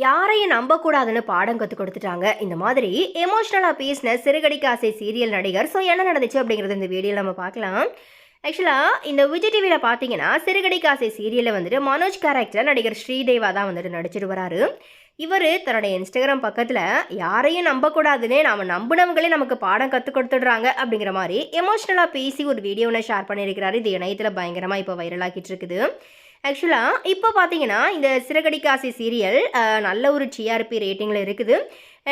யாரையும் நம்பக்கூடாதுன்னு பாடம் கற்றுக் கொடுத்துட்டாங்க. இந்த மாதிரி எமோஷ்னலாக பேசின சிறுகடிக்கு ஆசை சீரியல் நடிகர். ஸோ என்ன நடந்துச்சு அப்படிங்கிறது இந்த வீடியோவில் நம்ம பார்க்கலாம். ஆக்சுவலாக இந்த விஜய் டிவியில் பார்த்தீங்கன்னா சிறுகடிக்கு ஆசை சீரியலில் வந்துட்டு மனோஜ் கேரக்டர் நடிகர் ஸ்ரீதேவா தான் வந்துட்டு நடிச்சிட்டு வராரு. இவர் தன்னுடைய இன்ஸ்டாகிராம் பக்கத்தில் யாரையும் நம்பக்கூடாதுன்னு நாம் நம்பினவங்களே நமக்கு பாடம் கற்றுக் கொடுத்துடுறாங்க. அப்படிங்கிற மாதிரி எமோஷ்னலாக பேசி ஒரு வீடியோ ஒன்று ஷேர் பண்ணியிருக்கிறாரு. இது இணையத்தில் பயங்கரமாக இப்போ வைரலாகிட்டு இருக்குது. ஆக்சுவலாக இப்போ பார்த்தீங்கன்னா இந்த சிறகடிக்காசி சீரியல் நல்ல ஒரு டிஆர்பி ரேட்டிங்கில் இருக்குது.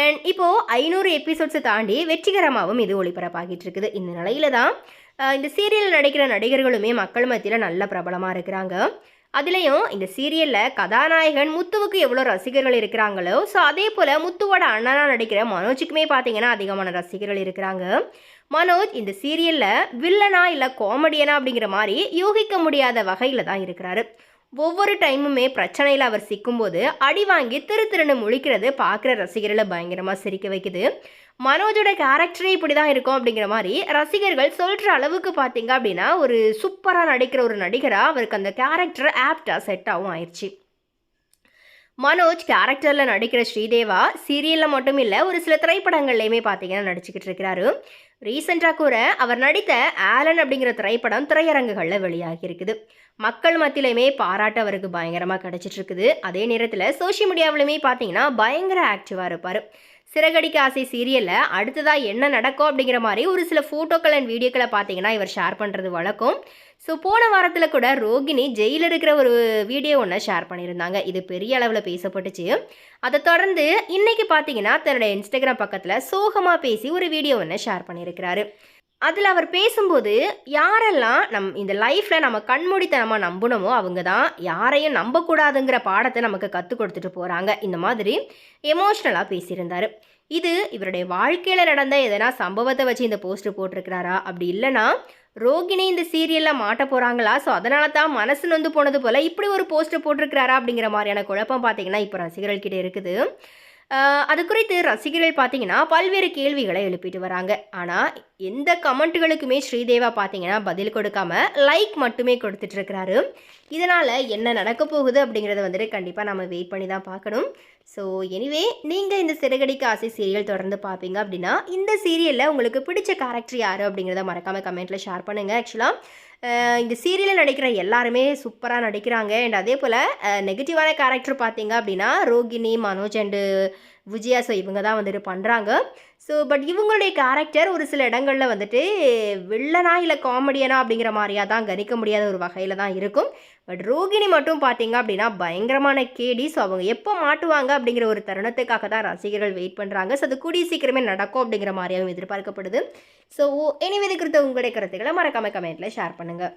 அண்ட் இப்போது ஐநூறு எபிசோட்ஸை தாண்டி வெற்றிகரமாகவும் இது ஒளிபரப்பாகிட்டு இருக்குது. இந்த நிலையில தான் இந்த சீரியல் நடிக்கிற நடிகர்களுமே மக்கள் மத்தியில் நல்ல பிரபலமாக இருக்கிறாங்க. அதுலேயும் இந்த சீரியலில் கதாநாயகன் முத்துவுக்கு எவ்வளோ ரசிகர்கள் இருக்கிறாங்களோ ஸோ அதே போல் முத்துவோட அண்ணனா நடிக்கிற மனோஜுக்குமே பார்த்தீங்கன்னா அதிகமான ரசிகர்கள் இருக்கிறாங்க. மனோஜ் இந்த சீரியலில் வில்லனா இல்லை காமெடியனா அப்படிங்கிற மாதிரி யூகிக்க முடியாத வகையில் தான் இருக்கிறாரு. ஒவ்வொரு டைமுமே பிரச்சனையில் அவர் சிக்கும்போது அடி வாங்கி திரு திருன்னு முழிக்கிறது பார்க்குற ரசிகர்களை பயங்கரமாக சிரிக்க வைக்குது. மனோஜோட கேரக்டரே இப்படி தான் இருக்கும் அப்படிங்கிற மாதிரி ரசிகர்கள் சொல்கிற அளவுக்கு பார்த்தீங்க அப்படின்னா ஒரு சூப்பராக நடிக்கிற ஒரு நடிகராக அவருக்கு அந்த கேரக்டர் ஆப்டாக செட் ஆகும் ஆயிடுச்சு மனோஜ் கேரக்டரில் நடிக்கிற ஸ்ரீதேவா சீரியலில் மட்டும் இல்லை ஒரு சில திரைப்படங்கள்லையுமே பார்த்தீங்கன்னா நடிச்சுக்கிட்டு இருக்கிறாரு. ரீசெண்டாக கூட அவர் நடித்த ஆலன் அப்படிங்கிற திரைப்படம் திரையரங்குகளில் வெளியாகி இருக்குது. மக்கள் மத்தியிலையுமே பாராட்டு அவருக்கு பயங்கரமாக கிடைச்சிட்டு இருக்குது. அதே நேரத்தில் சோஷியல் மீடியாவிலுமே பார்த்தீங்கன்னா பயங்கர ஆக்டிவாக இருப்பார். சிறகடிக்க ஆசை சீரியலில் அடுத்ததாக என்ன நடக்கும் அப்படிங்கிற மாதிரி ஒரு சில ஃபோட்டோக்கள் அண்ட் வீடியோக்களை பார்த்தீங்கன்னா இவர் ஷேர் பண்ணுறது வழக்கம். ஸோ போன வாரத்தில் கூட ரோகிணி ஜெயிலில் இருக்கிற ஒரு வீடியோ ஒன்று ஷேர் பண்ணியிருந்தாங்க. இது பெரிய அளவில் பேசப்பட்டுச்சு. அதை தொடர்ந்து இன்றைக்கி பார்த்தீங்கன்னா தன்னுடைய இன்ஸ்டாகிராம் பக்கத்தில் சோகமாக பேசி ஒரு வீடியோ ஒன்று ஷேர் பண்ணியிருக்கிறாரு. அதில் அவர் பேசும்போது யாரெல்லாம் நம் இந்த லைஃப்பில் நம்ம கண்மூடித்தனமாக நம்பணுமோ அவங்க தான் யாரையும் நம்பக்கூடாதுங்கிற பாடத்தை நமக்கு கற்றுக் கொடுத்துட்டு போகிறாங்க இந்த மாதிரி எமோஷ்னலாக பேசியிருந்தார். இது இவருடைய வாழ்க்கையில் நடந்த எதனா சம்பவத்தை வச்சு இந்த போஸ்ட்டு போட்டிருக்கிறாரா? அப்படி இல்லைன்னா ரோகிணி இந்த சீரியலில் மாட்ட போகிறாங்களா ஸோ அதனால தான் மனசு நொந்து போனது போல் இப்படி ஒரு போஸ்ட்டு போட்டிருக்கிறாரா? அப்படிங்கிற மாதிரியான குழப்பம் பார்த்தீங்கன்னா இப்போ ரசிகர்கள்கிட்ட இருக்குது. அது குறித்து ரசிகர்கள் பார்த்தீங்கன்னா பல்வேறு கேள்விகளை எழுப்பிட்டு வராங்க. ஆனால் எந்த கமெண்ட்டுகளுக்குமே ஸ்ரீதேவா பார்த்தீங்கன்னா பதில் கொடுக்காம லைக் மட்டுமே கொடுத்துட்ருக்கிறாரு இதனால் என்ன நடக்க போகுது அப்படிங்கிறத வந்துட்டு கண்டிப்பாக நம்ம வெயிட் பண்ணி தான் பார்க்கணும். ஸோ எனிவே நீங்கள் இந்த சிறகடிக்க ஆசை சீரியல் தொடர்ந்து பார்ப்பீங்க அப்படின்னா இந்த சீரியலில் உங்களுக்கு பிடிச்ச கேரக்டர் யார் அப்படிங்கிறத மறக்காமல் கமெண்ட்டில் ஷேர் பண்ணுங்கள் ஆக்சுவலாக இந்த சீரியலில் நடிக்கிற எல்லாருமே சூப்பராக நடிக்கிறாங்க. அண்ட் அதே போல் நெகட்டிவான கேரக்டர் பார்த்தீங்க அப்படின்னா ரோகிணி மனோஜ் அண்டு விஜயா ஸோ இவங்க தான் வந்துட்டு பண்ணுறாங்க ஸோ பட் இவங்களுடைய கேரக்டர் ஒரு சில இடங்களில் வந்துட்டு வில்லனா இல்லை காமெடியனா அப்படிங்கிற மாதிரியா தான் கணிக்க முடியாத ஒரு வகையில் தான் இருக்கும். பட் ரோகிணி மட்டும் பார்த்தீங்க அப்படின்னா பயங்கரமான கேடி. ஸோ அவங்க எப்போ மாட்டுவாங்க அப்படிங்கிற ஒரு தருணத்துக்காக தான் ரசிகர்கள் வெயிட் பண்ணுறாங்க ஸோ அது கூடிய சீக்கிரமே நடக்கும் அப்படிங்கிற மாதிரியாகவும் எதிர்பார்க்கப்படுது. ஸோ எனிவே இது குறித்த உங்களுடைய கருத்துக்களை மறக்காம கமெண்ட்டில் ஷேர் பண்ணுங்கள்